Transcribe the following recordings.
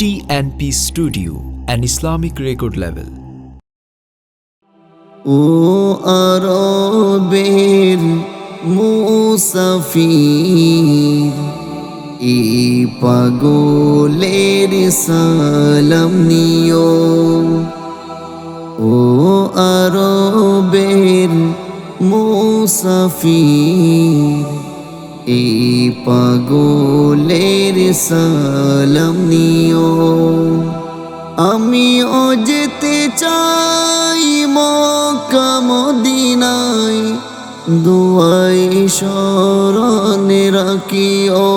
TNP Studio, an Islamic record label. ও আরবের মুসাফির এই পাগলের সালাম নিও ও আরবের মুসাফির এই পাগলের সালাম নিও। আমিও যেতে চাই মক্কা মদিনায়। দুয়াই শরণে রাখিও।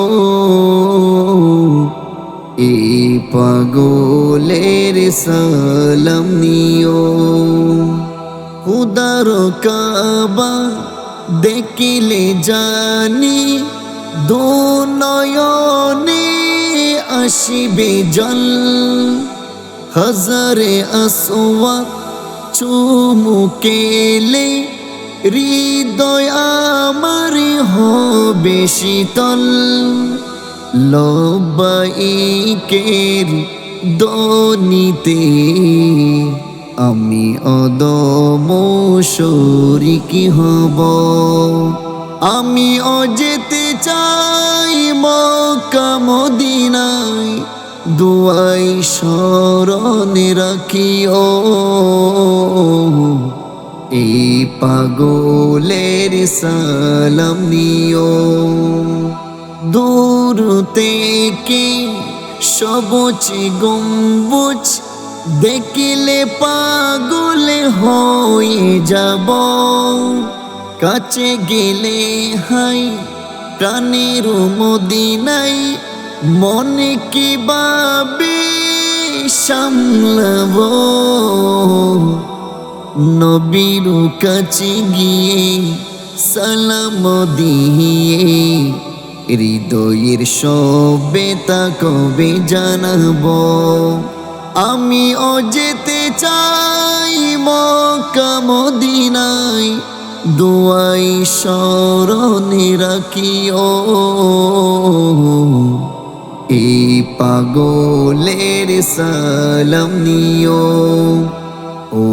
এই পাগলের সালাম নিও। খুদার কাবা দেখিলে জানি দু নয়নে আসিবে জল। হাজারে আসওয়া চুমুকেলে হৃদয় আমার হবে শীতল। লবাইকের দনিতে আমি অদম শরিকি হব। আমি অজেতে চাই মক্কা মদিনায়। দুয়াই স্মরণে রাখিও। এই পাগলের সালাম নিও। দূর থেকে সবুজ গম্বুজ দেখিলে পাগলে হয়ে যাব। কাছে গেলে হাই, প্রাণের মদিনাই মনে কি বাবে সামলাব? নবীর কাছে গিয়ে সালাম দিয়ে হৃদয়ের সবে তা কবে জানাব? আমি ও যেতে চাই মক্কা মদিনায়। দুয়াই স্মরণে রাখিও। এই পাগলের সালাম নিও। ও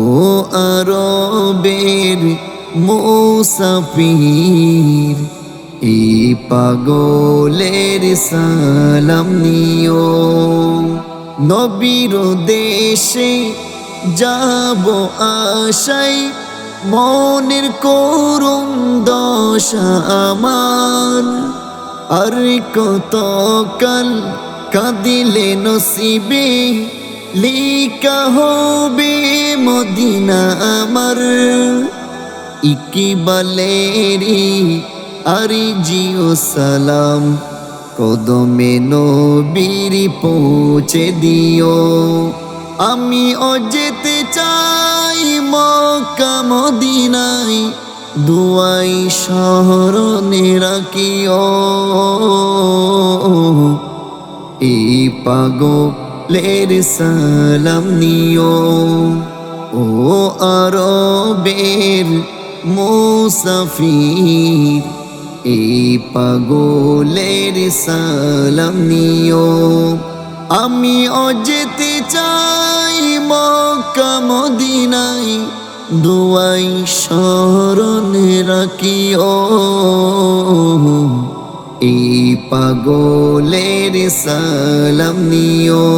আরবের মুসাফির, এই পাগলের সালাম নিও। নবীর দেশে যাব আশাই মনের করুণ দশা আমার। আর কত কাল কাঁদিলে নসিবে লিকা হবে মদিনা আমার। ইকিবালেরি আরি জিও সালাম। কদমে নবীর পৌঁছে দিও। আমি অজেতে চাই মক্কা মদিনায়, দুয়াই শহরনে রাখিও। এই পাগলের সালাম নিও। ও আরবের মুসাফির এই পাগলের সালাম নিও। আমি অজেতে চাই মক্কা মদিনায়, দুয়াই স্মরণে রাখিও। এই পাগলের সালাম নিও।